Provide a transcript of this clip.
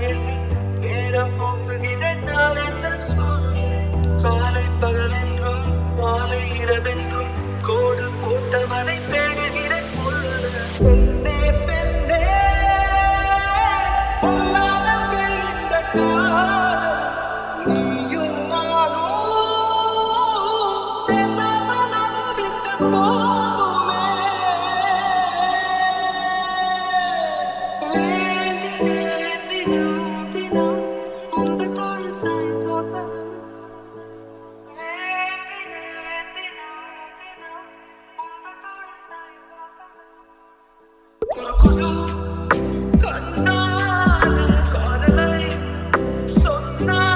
எண்ணி நேரம் காலை பகலென்றும் மாலை இரவென்றும் கோடு போட்டவனை No.